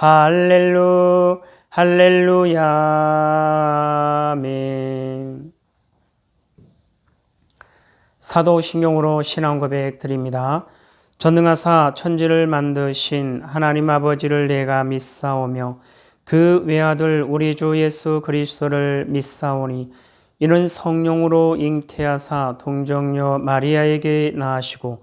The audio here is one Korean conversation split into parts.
할렐루 할렐루야 아멘 사도신경으로 신앙 고백 드립니다. 전능하사 천지를 만드신 하나님 아버지를 내가 믿사오며 그 외아들 우리 주 예수 그리스도를 믿사오니 이는 성령으로 잉태하사 동정녀 마리아에게 낳으시고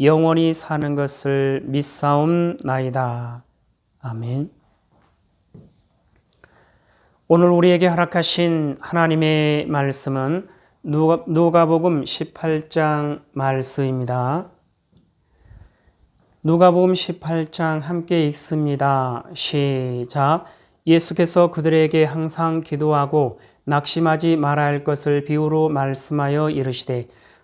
영원히 사는 것을 믿사옵나이다. 아멘. 오늘 우리에게 허락하신 하나님의 말씀은 누가 복음 18장 말씀입니다. 누가복음 18장 함께 읽습니다. 시작. 예수께서 그들에게 항상 기도하고 낙심하지 말아야 할 것을 비유로 말씀하여 이르시되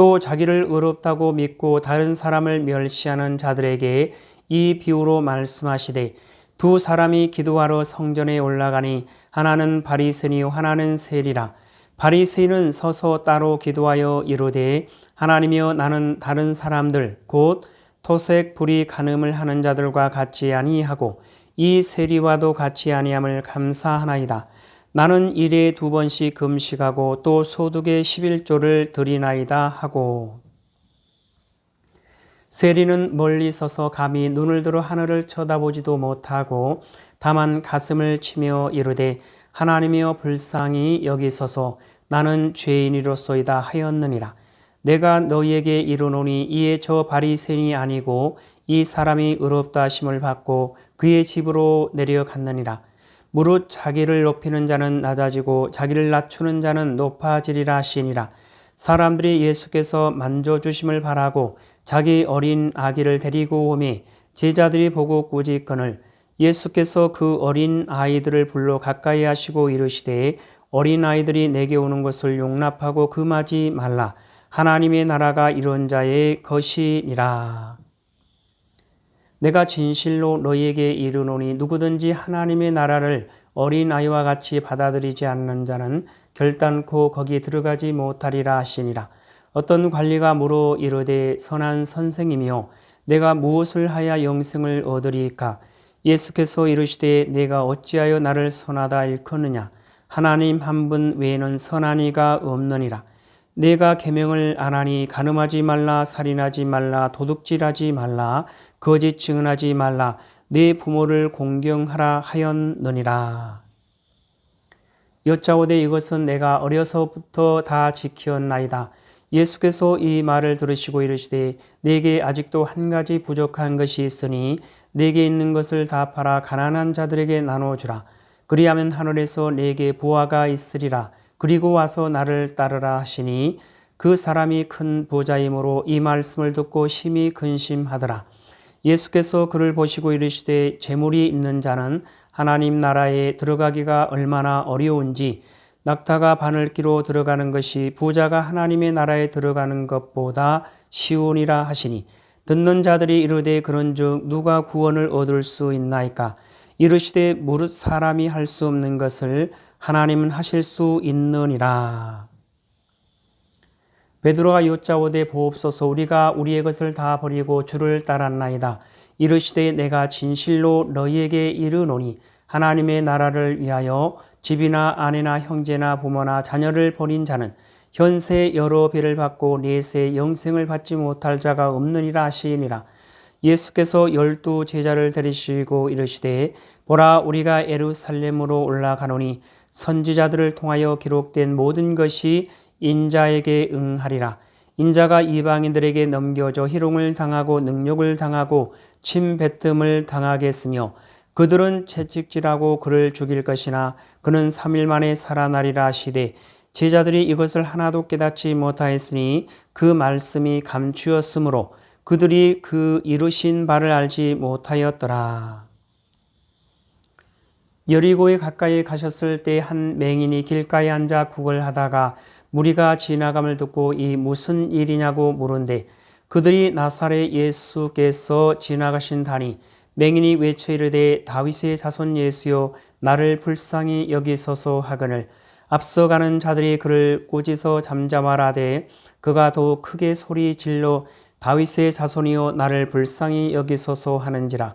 또 자기를 의롭다고 믿고 다른 사람을 멸시하는 자들에게 이 비유로 말씀하시되 두 사람이 기도하러 성전에 올라가니 하나는 바리새니요 하나는 세리라 바리새인은 서서 따로 기도하여 이르되 하나님이여 나는 다른 사람들 곧 토색 불이 간음을 하는 자들과 같지 아니하고 이 세리와도 같이 아니함을 감사하나이다. 나는 일에 두 번씩 금식하고 또 소득의 11조를 드리나이다 하고 세리는 멀리 서서 감히 눈을 들어 하늘을 쳐다보지도 못하고 다만 가슴을 치며 이르되 하나님이여 불쌍히 여기소서 나는 죄인이로소이다 하였느니라. 내가 너희에게 이르노니 이에 저 바리새인이 아니고 이 사람이 의롭다 하심을 받고 그의 집으로 내려갔느니라. 무릇 자기를 높이는 자는 낮아지고 자기를 낮추는 자는 높아지리라 하시니라. 사람들이 예수께서 만져 주심을 바라고 자기 어린 아기를 데리고 오매 제자들이 보고 꾸짖거늘 예수께서 그 어린 아이들을 불러 가까이 하시고 이르시되 어린 아이들이 내게 오는 것을 용납하고 금하지 말라 하나님의 나라가 이런 자의 것이니라 내가 진실로 너희에게 이르노니 누구든지 하나님의 나라를 어린 아이와 같이 받아들이지 않는 자는 결단코 거기 들어가지 못하리라 하시니라. 어떤 관리가 물어 이르되 선한 선생이며 내가 무엇을 하여 영생을 얻으리까? 예수께서 이르시되 내가 어찌하여 나를 선하다 일컫느냐? 하나님 한 분 외에는 선한 이가 없느니라 내가 계명을 안 하니 간음하지 말라 살인하지 말라 도둑질하지 말라 거짓 증언하지 말라 내 부모를 공경하라 하였느니라. 여짜오되 이것은 내가 어려서부터 다 지켰나이다. 예수께서 이 말을 들으시고 이르시되 내게 아직도 한 가지 부족한 것이 있으니 내게 있는 것을 다 팔아 가난한 자들에게 나눠 주라. 그리하면 하늘에서 내게 보화가 있으리라 그리고 와서 나를 따르라 하시니 그 사람이 큰 부자이므로 이 말씀을 듣고 심히 근심하더라. 예수께서 그를 보시고 이르시되 재물이 있는 자는 하나님 나라에 들어가기가 얼마나 어려운지 낙타가 바늘기로 들어가는 것이 부자가 하나님의 나라에 들어가는 것보다 쉬우니라 하시니 듣는 자들이 이르되 그런즉 누가 구원을 얻을 수 있나이까? 이르시되 무릇 사람이 할 수 없는 것을 하나님은 하실 수 있느니라. 베드로가 여짜오되 보옵소서 우리가 우리의 것을 다 버리고 주를 따랐나이다. 이르시되 내가 진실로 너희에게 이르노니 하나님의 나라를 위하여 집이나 아내나 형제나 부모나 자녀를 버린 자는 현세 여러 배를 받고 내세 영생을 받지 못할 자가 없느니라 하시니라. 예수께서 열두 제자를 데리시고 이르시되 보라 우리가 에루살렘으로 올라가노니 선지자들을 통하여 기록된 모든 것이 인자에게 응하리라. 인자가 이방인들에게 넘겨져 희롱을 당하고 능욕을 당하고 침뱉음을 당하겠으며 그들은 채찍질하고 그를 죽일 것이나 그는 3일 만에 살아나리라 하시되 제자들이 이것을 하나도 깨닫지 못하였으니 그 말씀이 감추었으므로 그들이 그 이루신 바를 알지 못하였더라. 여리고에 가까이 가셨을 때 한 맹인이 길가에 앉아 국을 하다가 무리가 지나감을 듣고 이 무슨 일이냐고 물은데 그들이 나사렛 예수께서 지나가신다니 맹인이 외쳐 이르되 다윗의 자손 예수여 나를 불쌍히 여기소서 하거늘. 앞서가는 자들이 그를 꾸짖어 잠잠하라되 그가 더 크게 소리 질러 다윗의 자손이여 나를 불쌍히 여기소서 하는지라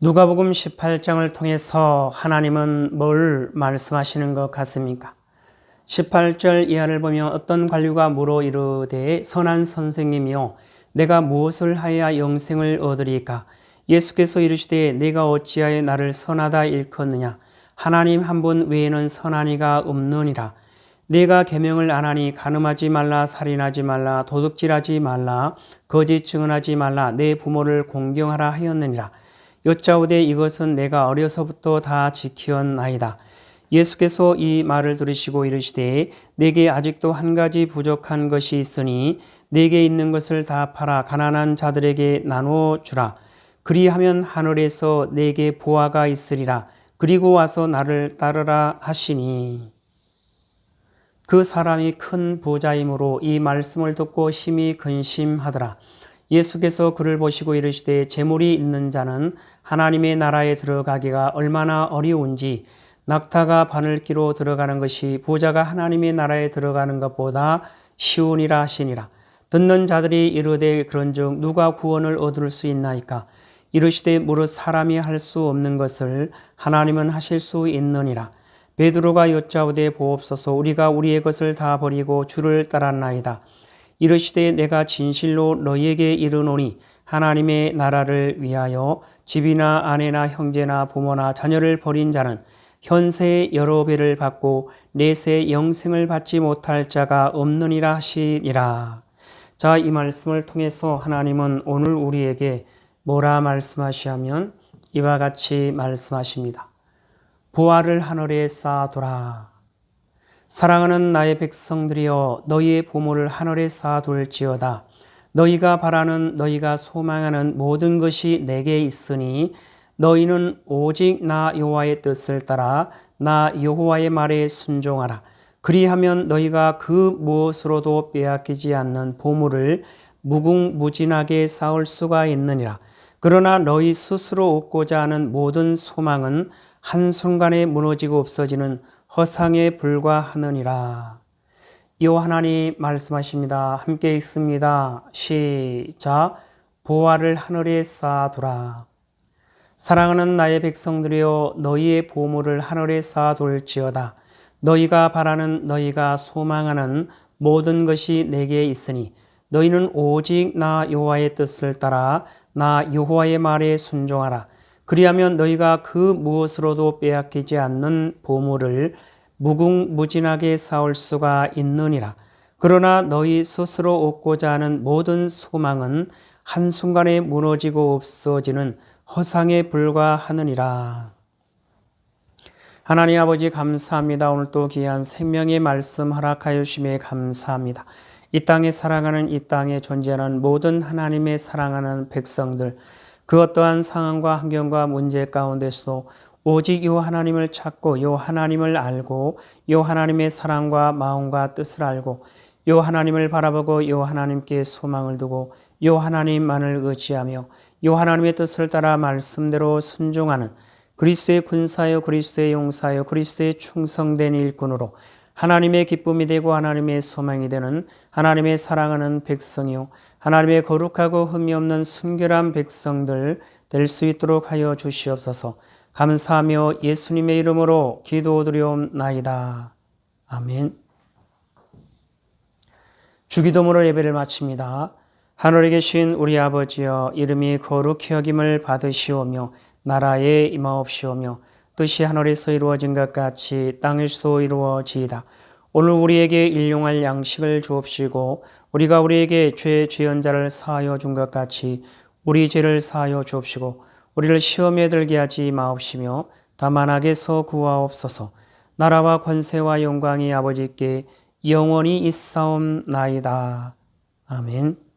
누가복음 18장을 통해서 하나님은 뭘 말씀하시는 것 같습니까? 18절 이하를 보면 어떤 관료가 물어 이르되 선한 선생님이요 내가 무엇을 하여야 영생을 얻으리까? 예수께서 이르시되 내가 어찌하여 나를 선하다 일컫느냐? 하나님 한 분 외에는 선한 이가 없느니라. 내가 계명을 안 하니 간음하지 말라 살인하지 말라 도둑질하지 말라 거짓 증언하지 말라 내 부모를 공경하라 하였느니라 여짜오되 이것은 내가 어려서부터 다 지키었나이다 예수께서 이 말을 들으시고 이르시되 내게 아직도 한 가지 부족한 것이 있으니 내게 있는 것을 다 팔아 가난한 자들에게 나누어 주라 그리하면 하늘에서 내게 보아가 있으리라. 그리고 와서 나를 따르라 하시니. 그 사람이 큰 부자이므로 이 말씀을 듣고 심히 근심하더라. 예수께서 그를 보시고 이르시되 재물이 있는 자는 하나님의 나라에 들어가기가 얼마나 어려운지 낙타가 바늘기로 들어가는 것이 부자가 하나님의 나라에 들어가는 것보다 쉬우니라 하시니라. 듣는 자들이 이르되 그런즉 누가 구원을 얻을 수 있나이까? 이르시되 무릇 사람이 할 수 없는 것을 하나님은 하실 수 있느니라. 베드로가 여짜오되 보옵소서 우리가 우리의 것을 다 버리고 주를 따랐나이다. 이르시되 내가 진실로 너희에게 이르노니 하나님의 나라를 위하여 집이나 아내나 형제나 부모나 자녀를 버린 자는 현세의 여러 배를 받고 내세 영생을 받지 못할 자가 없느니라 하시니라. 자, 이 말씀을 통해서 하나님은 오늘 우리에게 뭐라 말씀하시하면 이와 같이 말씀하십니다. 부활을 하늘에 쌓아두라. 사랑하는 나의 백성들이여 너희의 보물을 하늘에 쌓아둘지어다. 너희가 바라는 너희가 소망하는 모든 것이 내게 있으니 너희는 오직 나 여호와의 뜻을 따라 나 여호와의 말에 순종하라. 그리하면 너희가 그 무엇으로도 빼앗기지 않는 보물을 무궁무진하게 쌓을 수가 있느니라. 그러나 너희 스스로 얻고자 하는 모든 소망은 한순간에 무너지고 없어지는 허상에 불과하느니라. 요 하나님 말씀하십니다. 함께 읽습니다. 시작. 보화를 하늘에 쌓아두라. 사랑하는 나의 백성들이여 너희의 보물을 하늘에 쌓아둘지어다. 너희가 바라는 너희가 소망하는 모든 것이 내게 있으니 너희는 오직 나 여호와의 뜻을 따라 나 여호와의 말에 순종하라. 그리하면 너희가 그 무엇으로도 빼앗기지 않는 보물을 무궁무진하게 쌓을 수가 있느니라. 그러나 너희 스스로 얻고자 하는 모든 소망은 한순간에 무너지고 없어지는 허상에 불과하느니라. 하나님 아버지 감사합니다. 오늘 또 귀한 생명의 말씀 허락하여 주심에 감사합니다. 이 땅에 살아가는 이 땅에 존재하는 모든 하나님의 사랑하는 백성들 그 어떠한 상황과 환경과 문제 가운데서도 오직 요 하나님을 찾고 요 하나님을 알고 요 하나님의 사랑과 마음과 뜻을 알고 요 하나님을 바라보고 요 하나님께 소망을 두고 요 하나님만을 의지하며 요 하나님의 뜻을 따라 말씀대로 순종하는 그리스도의 군사요 그리스도의 용사요 그리스도의 충성된 일꾼으로 하나님의 기쁨이 되고 하나님의 소망이 되는 하나님의 사랑하는 백성이요 하나님의 거룩하고 흠이 없는 순결한 백성들 될 수 있도록 하여 주시옵소서. 감사하며 예수님의 이름으로 기도드리옵나이다. 아멘. 주기도문으로 예배를 마칩니다. 하늘에 계신 우리 아버지여 이름이 거룩히 여김을 받으시오며 나라에 임하옵시오며 뜻이 하늘에서 이루어진 것 같이 땅에서도 이루어지이다. 오늘 우리에게 일용할 양식을 주옵시고 우리가 우리에게 죄 죄연자를 사하여 준 것 같이 우리 죄를 사하여 주옵시고 우리를 시험에 들게 하지 마옵시며 다만 악에서 구하옵소서. 나라와 권세와 영광이 아버지께 영원히 있사옵나이다. 아멘.